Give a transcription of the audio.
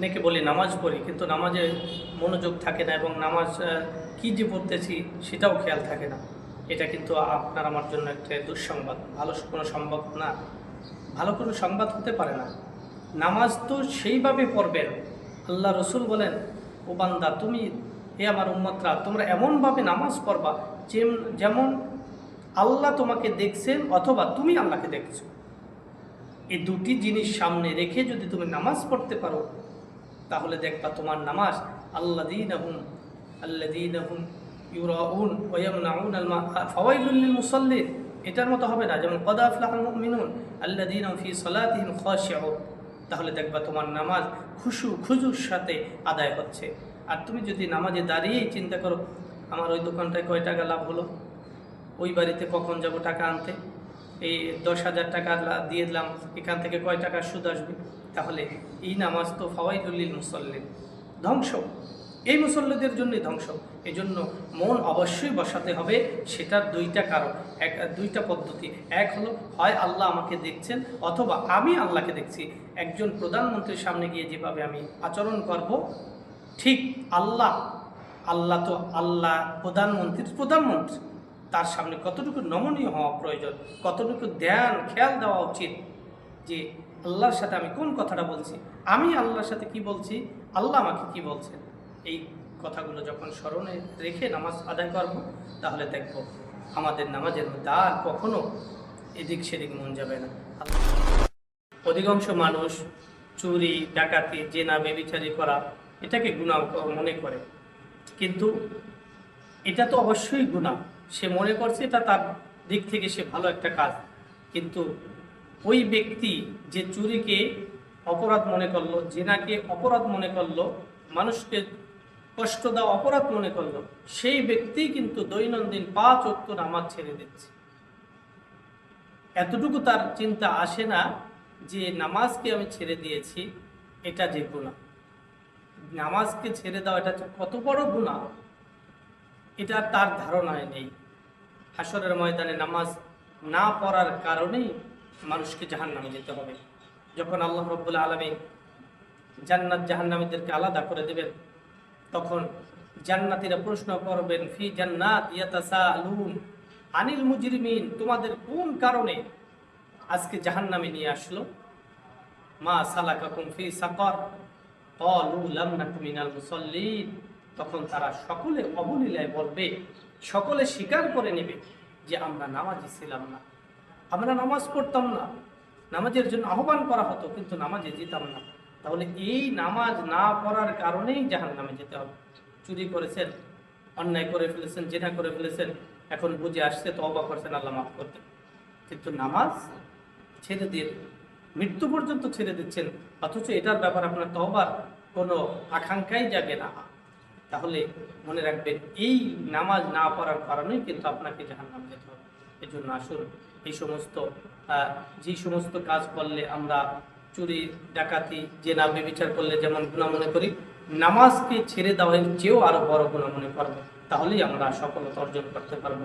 অনেকে বলি, নামাজ পড়ি, কিন্তু নামাজে মনোযোগ থাকে না এবং নামাজ কি যে পড়তেছি সেটাও খেয়াল থাকে না। এটা কিন্তু আপনার আমার জন্য একটা দুঃসংবাদ। ভালো কোনো সংবাদ না। ভালো কোনো সংবাদ হতে পারে না। নামাজ তো সেইভাবে পড়বেন। আল্লাহ রসুল বলেন, ও বান্দা, তুমি, হে আমার উম্মতরা, তোমরা এমনভাবে নামাজ পড়বা যেমন আল্লাহ তোমাকে দেখছেন অথবা তুমি আল্লাহকে দেখছ। এই দুটি জিনিস সামনে রেখে যদি তুমি নামাজ পড়তে পারো তাহলে দেখবা তোমার নামাজ আহুম আল্লাদিন আহুম ইউরাউন ওয়ামনাউন আল ফাওয়াইলুল লিল মুসাল্লিন। এটার মতো হবে না, যেমন ফি তাহলে দেখবা তোমার নামাজ খুশু, খুজুর সাথে আদায় হচ্ছে। আর তুমি যদি নামাজে দাঁড়িয়েই চিন্তা করো, আমার ওই দোকানটায় কয় টাকা লাভ হলো? ওই বাড়িতে কখন যাব টাকা আনতে? এই দশ হাজার টাকা দিয়ে দিলাম, এখান থেকে কয় টাকা সুদ আসবে? তাহলে এই নামাজ তো ফাওয়াইদুল্লিল মুসল্লিন। ধ্বংস। এই মুসল্লিদের জন্যই ধ্বংস। এই জন্য মন অবশ্যই বসাতে হবে, সেটার দুইটা কারণ। এক, দুইটা পদ্ধতি। এক হলো, হয় আল্লাহ আমাকে দেখছেন, অথবা আমি আল্লাহকে দেখছি। একজন প্রধানমন্ত্রীর সামনে গিয়ে যেভাবে আমি আচরণ করব, ঠিক আল্লাহ আল্লাহ তো আল্লাহ প্রধানমন্ত্রীর প্রধানমন্ত্রী। তার সামনে কতটুকু নমনীয় হওয়া প্রয়োজন, কতটুকু ধ্যান, খেয়াল দেওয়া উচিত যে আল্লাহর সাথে আমি কোন কথাটা বলছি? আমি আল্লাহর সাথে কি বলছি? আল্লাহ আমাকে কি বলছেন? এই কথাগুলো যখন স্মরণে রেখে নামাজ আদায় করব, তাহলে দেখব আমাদের নামাজের মধ্যে আর কখনো এদিক সেদিক মন যাবে না। অধিকাংশ মানুষ চুরি, ডাকাতি, জেনা, বেবিচারি করা, এটাকে গুণা মনে করে। কিন্তু এটা তো অবশ্যই গুণা সে মনে করছে এটা তার দিক থেকে সে ভালো একটা কাজ। কিন্তু ওই ব্যক্তি যে চুরিকে অপরাধ মনে করল, জেনাকে অপরাধ মনে করল, মানুষকে কষ্ট দেওয়া অপরাধ মনে করল, সেই ব্যক্তি কিন্তু দৈনন্দিন পাঁচ অক্ত নামাজ ছেড়ে দিচ্ছে। এতটুকু তার চিন্তা আসে না যে নামাজকে আমি ছেড়ে দিয়েছি, এটা যে গুণা নামাজকে ছেড়ে দেওয়া এটা কত বড় গুণা এটা তার ধারণায় নেই। হাসরের ময়দানে নামাজ না পড়ার কারণেই মানুষকে জাহান নামে যেতে হবে। যখন আল্লাহ রব্বুল্লা আলমী জান্নাত জাহান্নামীদেরকে আলাদা করে দেবেন, তখন জান্নাতীরা প্রশ্ন করবেন, ফি জান্নাত ইয়াতাসা আনিল মুজরিমিন, তোমাদের কোন কারণে আজকে জাহান্নামে নিয়ে আসলো? মা সালাকাকুম ফি সাকর মিনাল মুসাল্লিন। তখন তারা সকলে অবলীলায় বলবে, সকলে স্বীকার করে নেবে যে আমরা নামাজি ছিলাম না। আমরা নামাজ পড়তাম না। নামাজের জন্য আহ্বান করা হতো, কিন্তু নামাজে যেতাম না। তাহলে এই নামাজ না পড়ার কারণেই জাহান নামে যেতে হবে। চুরি করেছেন, অন্যায় করে ফেলেছেন, জেনা করে ফেলেছেন, এখন বুঝে আসছে তো অবাক করছেন, আল্লাহ মাফ করতে কিন্তু নামাজ ছেড়ে দিয়ে, মৃত্যু পর্যন্ত ছেড়ে দিচ্ছেন, অথচ এটার ব্যাপার আপনার তহবার কোনো আকাঙ্ক্ষাই জাগে না। তাহলে মনে রাখবেন, এই নামাজ না পড়ার কারণেই কিন্তু আপনাকে জাহান নাম যেতে হবে। এই জন্য আসুন, এই সমস্ত যে সমস্ত কাজ করলে আমরা চুরি, ডাকাতি যে না বিচার করলে যেমন গুণা মনে করি, নামাজকে ছেড়ে দেওয়ার চেয়েও আরও বড় গুণা মনে করব, তাহলেই আমরা সফলতা অর্জন করতে পারব।